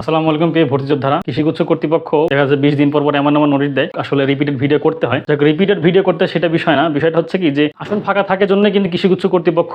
আসসালামু আলাইকুম, প্রিয় ভর্তি যোদ্ধারা। কৃষিগুচ্ছ কর্তৃপক্ষ দেখা যাচ্ছে বিশ দিন পর পর এমন এমন নোটিশ দেয়। আসলে রিপিটেড ভিডিও করতে হয়। যাক রিপিটেড ভিডিও করতে সেটা বিষয় না। বিষয়টা হচ্ছে কি যে, আসন ফাঁকা থাকার জন্য কিন্তু কৃষিগুচ্ছ কর্তৃপক্ষ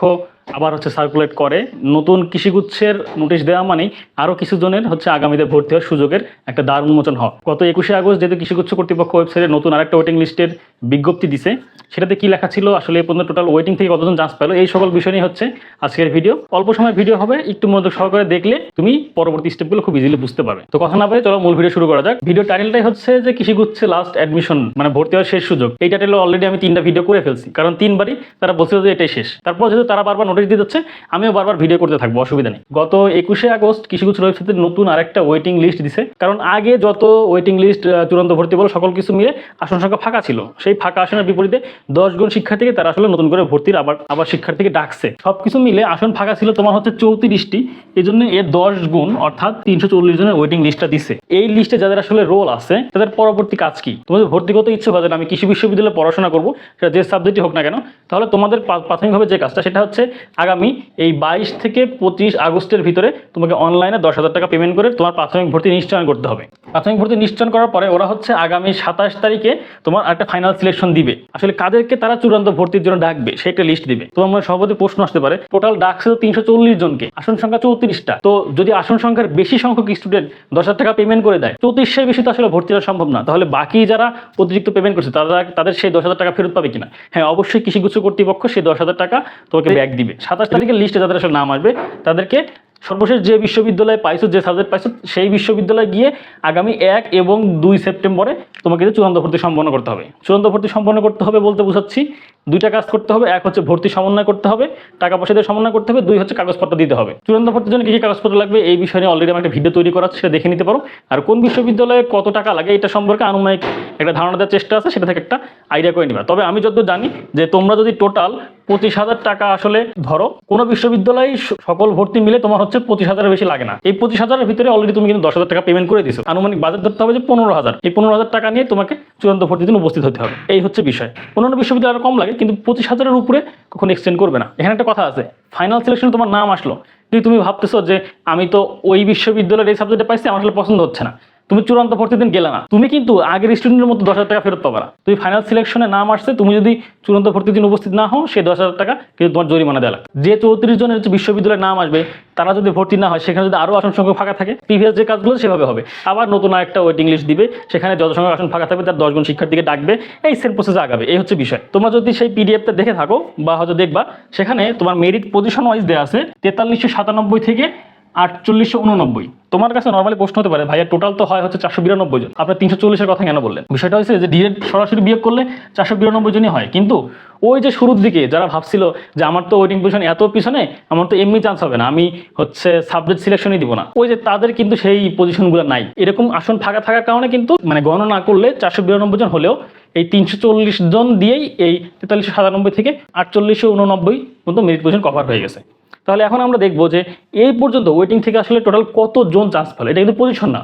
আবার হচ্ছে সার্কুলেট করে। নতুন কৃষিগুচ্ছের নোটিশ দেওয়া মানেই আরও কিছু জনের হচ্ছে আগামীতে ভর্তি হওয়ার সুযোগের একটা দ্বার উন্মোচন হয় গত একুশে আগস্ট যেহেতু কৃষিগুচ্ছ কর্তৃপক্ষ ওয়েবসাইটে নতুন আরেকটা ওয়েটিং লিস্টের বিজ্ঞপ্তি দিছে, সেটাতে কি লেখা ছিল? আসলে এই পর্যন্ত টোটাল ওয়েটিং থেকে কতজন চান্স পেল? এই সকল বিষয় নিয়ে হচ্ছে আজকের ভিডিও অল্প সময় ভিডিও হবে, একটু মনোযোগ সহকারে দেখলে তুমি পরবর্তী স্টেপগুলো খুব ইজিলি বুঝতে পারবে। তো কথা না বলে চলো মূল ভিডিও শুরু করা যাক। ভিডিও টাইটেলটাই হচ্ছে যে কৃষিগুচ্ছে লাস্ট অ্যাডমিশন মানে ভর্তি হওয়ার শেষ সুযোগ। এই টাইটেলে অলরেডি আমি তিনটা ভিডিও করে ফেলছি। কারণ তিনবারই তারা বলছিল যে এটাই শেষ। তারপর যেহেতু তারা বারবার নোটিশ দিয়ে যাচ্ছে, আমিও বারবার ভিডিও করতে থাকব, অসুবিধা নেই। গত একুশে আগস্ট কৃষিগুচ্ছ ওয়েবসাইটে নতুন আরেকটা ওয়েটিং লিস্ট দিছে। কারণ আগে যত ওয়েটিং লিস্ট চূড়ান্ত ভর্তি বলো, সকল কিছু মিলে আসন সংখ্যা ফাঁকা ছিল। সেই ফাঁকা আসনের বিপরীতে দশ জন শিক্ষার্থীকে তারা আসলে নতুন করে ভর্তির আবার আবার শিক্ষার্থীকে ডাকছে। সব কিছু মিলে আসন ফাঁকা ছিল তোমার হচ্ছে চৌত্রিশটি। এই জন্য এর দশ গুণ, অর্থাৎ তিনশো চল্লিশ জনের ওয়েটিং লিস্টটা দিছে। এই লিস্টে যাদের আসলে রোল আছে, তাদের পরবর্তী কাজ কি? তোমাদের ভর্তিগত ইচ্ছে হয় আমি কৃষি বিশ্ববিদ্যালয়ে পড়াশোনা করব, সেটা যে সাবজেক্টই হোক না কেন, তাহলে তোমাদের প্রাথমিকভাবে যে কাজটা, সেটা হচ্ছে আগামী এই বাইশ থেকে পঁচিশ আগস্টের ভিতরে তোমাকে অনলাইনে দশ হাজার টাকা পেমেন্ট করে তোমার প্রাথমিক ভর্তি নিশ্চয়ন করতে হবে। প্রাথমিক ভর্তি নিশ্চয়ন করার পরে ওরা হচ্ছে আগামী সাতাশ তারিখে তোমার একটা ফাইনাল সিলেকশন দিবে। আসলে কাদেরকে তারা চূড়ান্ত ভর্তির জন্য ডাকবে, সে একটা লিস্ট দিবে। তোমার মনে সভাপতি প্রশ্ন আসতে পারে টোটাল ডাকছে তো তিনশো চল্লিশ জনকে, আসন সংখ্যা চৌত্রিশটা। তো যদি আসন সংখ্যার বেশি সংখ্যক স্টুডেন্ট দশ হাজার টাকা পেমেন্ট করে দেয়। চৌত্রিশের বেশি তো আসলে ভর্তি হওয়া সম্ভব না। তাহলে বাকি যারা অতিরিক্ত পেমেন্ট করছে তারা তাদের সেই দশ হাজার টাকা ফেরত পাবে কিনা? হ্যাঁ অবশ্যই কৃষি কৃষিগুচ্ছ কর্তৃপক্ষ সেই দশ হাজার টাকা তোমাকে ব্যাক দিবে। সাতাশ তারিখের লিস্টে যাদের আসলে নাম আসবে তাদেরকে সর্বশেষ যে বিশ্ববিদ্যালয়ে পাইছো, যে সাবজেক্ট পাইছো, সেই বিশ্ববিদ্যালয়ে গিয়ে আগামী এক এবং দুই সেপ্টেম্বরে তোমাকে চূড়ান্ত ভর্তি সম্পন্ন করতে হবে। চূড়ান্ত ভর্তি সম্পন্ন করতে হবে বলতে বোঝাচ্ছি, দুইটা কাজ করতে হবে, এক হচ্ছে ভর্তি সমন্বয় করতে হবে, টাকা পয়সা দিয়ে সমন্বয় করতে হবে, দুই হচ্ছে কাগজপত্র দিতে হবে। চূড়ান্ত ভর্তির জন্য কী কী কাগজপত্র লাগবে এই বিষয়ে অলরেডি আমার একটা ভিডিও তৈরি করা সেটা দেখে নিতে পারো। আর কোন বিশ্ববিদ্যালয়ে কত টাকা লাগে এটা সম্পর্কে আনুমানিক একটা ধারণা দেওয়ার চেষ্টা আছে, সেটা থেকে একটা আইডিয়া করে নিবা। তবে আমি যতদূর জানি যে তোমরা যদি টোটাল পঁচিশ হাজার টাকা আসলে ধরো, কোনো বিশ্ববিদ্যালয়ে সকল ভর্তি মিলে তোমার হচ্ছে পঁচিশ হাজারের বেশি লাগে না। এই পঁচিশ হাজারের ভিতরে অলরেডি তুমি কিন্তু দশ হাজার টাকা পেমেন্ট করে দিছো। আনুমানিক বাজেট ধরতে হবে যে পনেরো হাজার। এই পনেরো হাজার টাকা নিয়ে তোমাকে চূড়ান্ত ভর্তির জন্য উপস্থিত হতে হবে। এই হচ্ছে বিষয়। অন্যান্য বিশ্ববিদ্যালয় কম লাগে, কিন্তু পঁচিশ হাজারের উপরে কখনো এক্সটেন্ড করবে না। এখানে একটা কথা আছে ফাইনাল সিলেকশনে তোমার নাম আসলো। কিন্তু তুমি ভাবতেছো যে আমি তো ওই বিশ্ববিদ্যালয়ের এই সাবজেক্টে পাইছি, আমার আসলে পছন্দ হচ্ছে না। তুমি চূড়ান্ত ভর্তির দিন গেলে না। তুমি কিন্তু আগের স্টুডেন্টের মতো দশ টাকা ফেরত পাবে না। তুমি ফাইনাল সিলেকশনে নাম আসছে, তুমি যদি চূড়ান্ত ভর্তির দিন উপস্থিত না হও, সেই দশ হাজার টাকা কিন্তু তোমার জরিমানা দেওয়া যে চৌত্রিশ জনের বিশ্ববিদ্যালয়ের নাম আসবে, তারা যদি ভর্তি না হয়, সেখানে যদি আরও আসন সংখ্যক ফাঁকা থাকে প্রিভিয়াস যে কাজগুলো সেভাবে হবে। আবার নতুন আরেকটা ওয়েটিং লিস্ট দিবে, সেখানে যত সংখ্যক আসন ফাঁকা থাকবে, তার দশজন শিক্ষার্থীকে ডাকবে, এই সেম প্রসেসে আগাবে। এই হচ্ছে বিষয়। তোমরা যদি সেই পিডিএফটা দেখে থাকো, বা হয়তো দেখবা, সেখানে তোমার মেরিট পজিশন ওয়াইজ দেওয়া আছে তেতাল্লিশশো সাতানব্বই থেকে আটচল্লিশশো উননব্বই। তোমার কাছে নর্মালি প্রশ্ন হতে পারে, ভাইয়া টোটাল তো হয় হচ্ছে চারশো বিরানব্বই জন। আপনার তিনশো চল্লিশের কথা কেন বললেন? বিষয়টা হচ্ছে যে ডিরেক্ট সরাসরি বিয়োগ করলে চারশো বিরানব্বই জনই হয়। কিন্তু ওই যে শুরুর দিকে যারা ভাবছিল যে আমার তো ওয়েটিং পজিশন এত পিছনে, আমার তো এমনি চান্স হবে না, আমি হচ্ছে সাবজেক্ট সিলেকশনই দিব না। ওই যে তাদের কিন্তু সেই পজিশনগুলো নাই। এরকম আসন ফাঁকা থাকার কারণে কিন্তু মানে গণনা না করলে চারশো বিরানব্বই জন হলেও এই তিনশো চল্লিশ জন দিয়েই এই তেতাল্লিশশো সাতানব্বই থেকে আটচল্লিশশো উননব্বই পর্যন্ত মেরিট পজিশন কভার হয়ে গেছে। তাহলে এখন আমরা দেখব যে এই পর্যন্ত ওয়েটিং থেকে আসলে টোটাল কত জন চান্স পেল? এটা কিন্তু পজিশন না।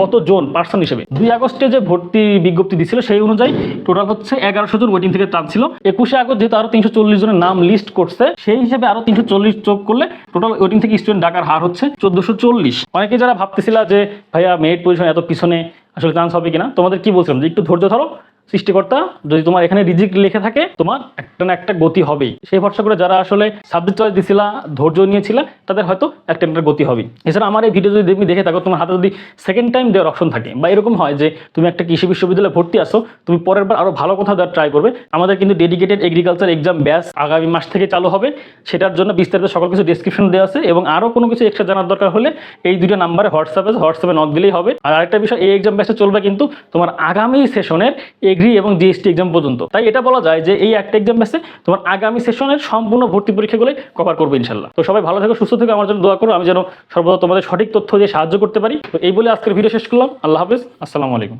কত জন পার্সন হিসেবে? দুই আগস্টে যে ভর্তি বিজ্ঞপ্তি দিছিল সেই অনুযায়ী টোটাল হচ্ছে এগারোশো জন ওয়েটিং থেকে চান্স ছিল। একুশে আগস্ট যেহেতু আরও তিনশো চল্লিশ জনের নাম লিস্ট করছে, সেই হিসেবে আরও তিনশো চল্লিশ যোগ করলে টোটাল ওয়েটিং থেকে স্টুডেন্ট ডাকার হার হচ্ছে চোদ্দশো চল্লিশ। অনেকে যারা ভাবতেছিল যে, ভাইয়া মেরিট পজিশন এত পিছনে আসলে চান্স হবে কিনা? তোমাদের কি বলছিলাম? যে একটু ধৈর্য ধরো। সৃষ্টিকর্তা, যদি তোমার এখানে রিজিক লেখে থাকে, তোমার একটা না একটা গতি হবেই। সেই ভরসা করে যারা আসলে সাবজেক্ট চয়েস দিছিলা, ধৈর্য নিয়েছিলা, তাদের হয়তো একটা একটা গতি হবে এছাড়া আমার এই ভিডিও যদি তুমি দেখে থাকো, তোমার হাতে যদি সেকেন্ড টাইম দেওয়ার অপশন থাকে, বা এরকম হয় যে তুমি একটা কৃষি বিশ্ববিদ্যালয়ে ভর্তি আসো তুমি পরের বার আরও ভালো কোথাও দেওয়ার ট্রাই করবে। আমাদের কিন্তু ডেডিকেটেড এগ্রিকালচার এক্সাম ব্যাচ আগামী মাস থেকে চালু হবে। সেটার জন্য বিস্তারিত সকল কিছু ডিসক্রিপশন দেওয়া আছে, এবং আরও কোনো কিছু এক্সট্রা জানার দরকার হলে এই দুটো নাম্বারে হোয়াটসঅ্যাপে হোয়াটসঅ্যাপে নক দিলেই হবে। আর আরেকটা বিষয়, এই এক্সাম ব্যাচটা চলবে কিন্তু তোমার আগামী সেশনের এগ্রি এবং জিএসটি এক্সাম পর্যন্ত। তাই এটা বলা যায় যে এই একটা এক্সাম ব্যাচে তোমার আগামী সেশনের সম্পূর্ণ ভর্তি পরীক্ষাগুলো কভার করবে ইনশাল্লাহ। তো সবাই ভালো থাকো, সুস্থ থেকে, আমার জন্য দোয়া করো, আমি যেন সর্বদা তোমাদের সঠিক তথ্য দিয়ে সাহায্য করতে পারি। তো এই বলে আজকের ভিডিও শেষ করলাম। আল্লাহ হাফিজ। আসসালামু আলাইকুম।